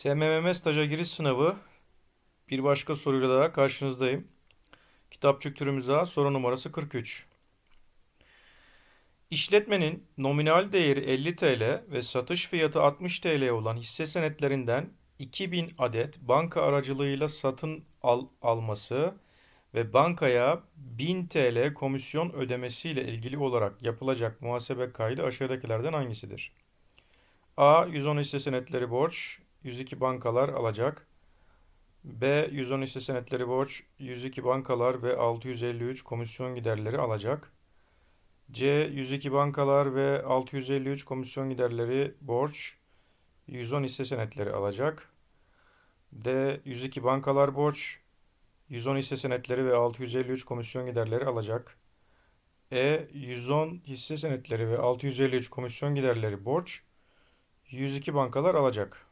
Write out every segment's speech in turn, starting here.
SMMM staja giriş sınavı bir başka soruyla daha karşınızdayım. Kitapçık türümüz soru numarası 43. İşletmenin nominal değeri 50 TL ve satış fiyatı 60 TL olan hisse senetlerinden 2000 adet banka aracılığıyla satın al alması ve bankaya 1000 TL komisyon ödemesiyle ilgili olarak yapılacak muhasebe kaydı aşağıdakilerden hangisidir? A. 110 hisse senetleri borç, 102 bankalar alacak. B. 110 hisse senetleri borç, 102 bankalar ve 653 komisyon giderleri alacak. C. 102 bankalar ve 653 komisyon giderleri borç, 110 hisse senetleri alacak. D. 102 bankalar borç, 110 hisse senetleri ve 653 komisyon giderleri alacak. E. 110 hisse senetleri ve 653 komisyon giderleri borç, 102 bankalar alacak.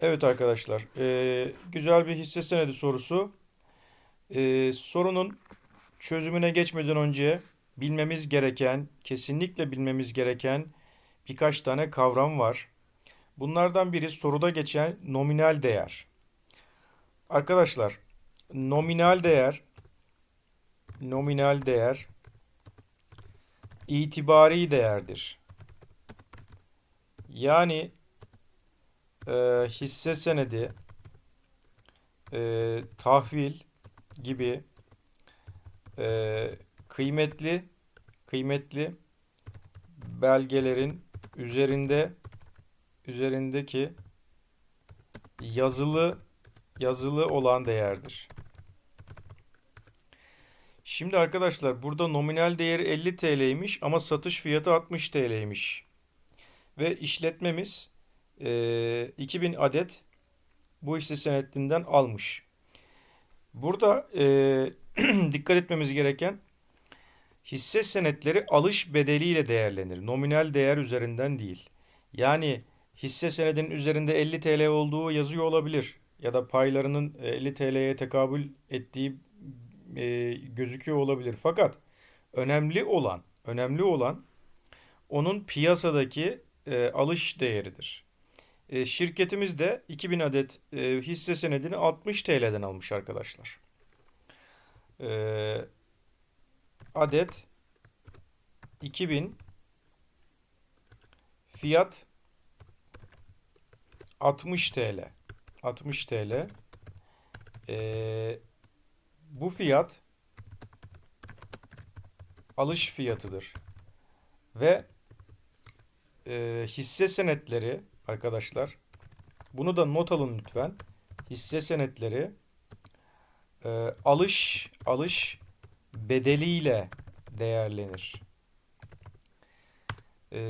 Evet arkadaşlar, eee, güzel bir hisse senedi sorusu. Eee, sorunun çözümüne geçmeden önce bilmemiz gereken, kesinlikle bilmemiz gereken birkaç tane kavram var. Bunlardan biri soruda geçen nominal değer. Arkadaşlar, nominal değer, nominal değer itibari değerdir. Yani e, hisse senedi, e, tahvil gibi e, kıymetli kıymetli belgelerin üzerinde üzerindeki yazılı yazılı olan değerdir. Şimdi arkadaşlar burada nominal değeri 50 TL'ymiş ama satış fiyatı 60 TL'ymiş. Ve işletmemiz e, 2000 adet bu hisse senetinden almış. Burada e, dikkat etmemiz gereken hisse senetleri alış bedeliyle değerlenir. Nominal değer üzerinden değil. Yani hisse senedinin üzerinde 50 TL olduğu yazıyor olabilir. Ya da paylarının 50 TL'ye tekabül ettiği e, gözüküyor olabilir. Fakat önemli olan, önemli olan onun piyasadaki e, alış değeridir. E, şirketimiz de 2000 adet e, hisse senedini 60 TL'den almış arkadaşlar. E, adet 2000 fiyat 60 TL. 60 TL. E, bu fiyat alış fiyatıdır. Ve e, hisse senetleri arkadaşlar bunu da not alın lütfen. Hisse senetleri e, alış alış bedeliyle değerlenir. E,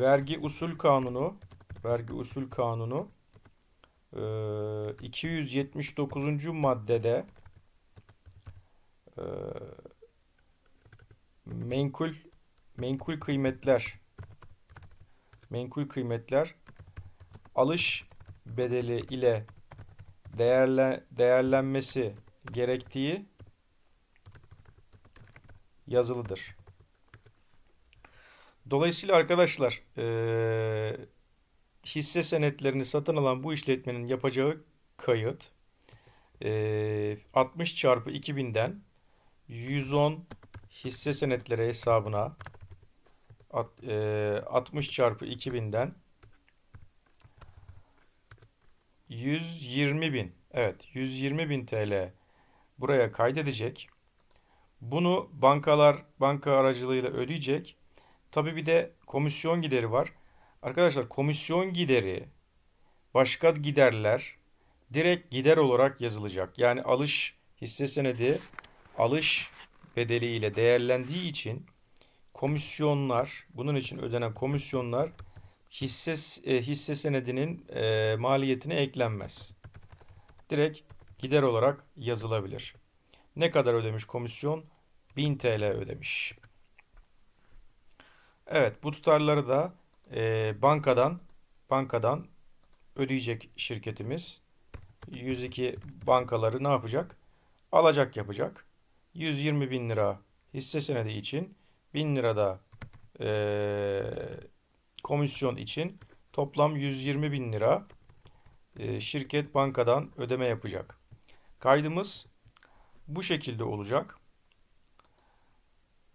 vergi usul kanunu vergi usul kanunu e, 279. maddede e, menkul menkul kıymetler menkul kıymetler alış bedeli ile değerle, değerlenmesi gerektiği yazılıdır. Dolayısıyla arkadaşlar eee, hisse senetlerini satın alan bu işletmenin yapacağı kayıt eee, 60 çarpı 2000'den 110 hisse senetleri hesabına At- e, 60 çarpı 2000'den 120 bin. Evet 120 bin TL buraya kaydedecek. Bunu bankalar banka aracılığıyla ödeyecek. Tabii bir de komisyon gideri var. Arkadaşlar komisyon gideri başka giderler direkt gider olarak yazılacak. Yani alış hisse senedi alış bedeliyle değerlendiği için komisyonlar, bunun için ödenen komisyonlar hisse e, hisse senedinin e, maliyetine eklenmez. Direkt gider olarak yazılabilir. Ne kadar ödemiş komisyon? 1000 TL ödemiş. Evet, bu tutarları da e, bankadan bankadan ödeyecek şirketimiz. 102 bankaları ne yapacak? Alacak yapacak. 120 bin lira hisse senedi için 1000 lira da eee, komisyon için toplam 120 bin lira e, şirket bankadan ödeme yapacak. Kaydımız bu şekilde olacak.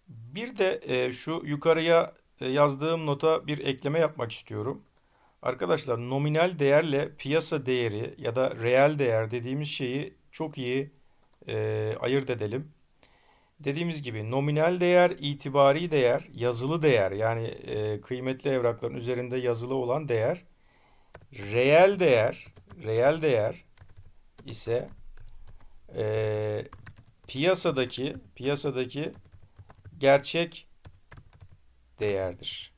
Bir de e, şu yukarıya e, yazdığım nota bir ekleme yapmak istiyorum. Arkadaşlar nominal değerle piyasa değeri ya da reel değer dediğimiz şeyi çok iyi ayırt edelim. Dediğimiz gibi nominal değer, itibari değer, yazılı değer yani e, kıymetli evrakların üzerinde yazılı olan değer, reel değer, reel değer ise e, piyasadaki piyasadaki gerçek değerdir.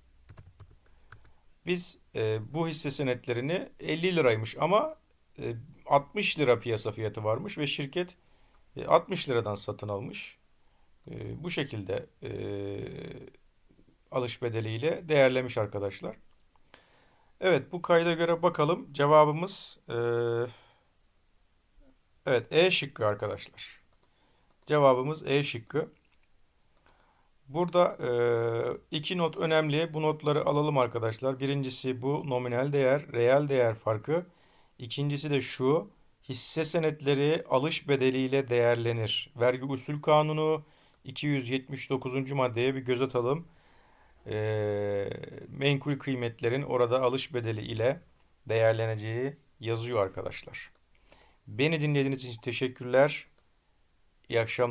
Biz e, bu hisse senetlerini 50 liraymış ama e, 60 lira piyasa fiyatı varmış ve şirket e, 60 liradan satın almış. E, bu şekilde e, alış bedeliyle değerlemiş arkadaşlar. Evet bu kayda göre bakalım cevabımız e, evet E şıkkı arkadaşlar. Cevabımız E şıkkı. Burada e, iki not önemli. Bu notları alalım arkadaşlar. Birincisi bu nominal değer, reel değer farkı. İkincisi de şu. Hisse senetleri alış bedeliyle değerlenir. Vergi usul kanunu 279. maddeye bir göz atalım. E, menkul kıymetlerin orada alış bedeli ile değerleneceği yazıyor arkadaşlar. Beni dinlediğiniz için teşekkürler. İyi akşamlar.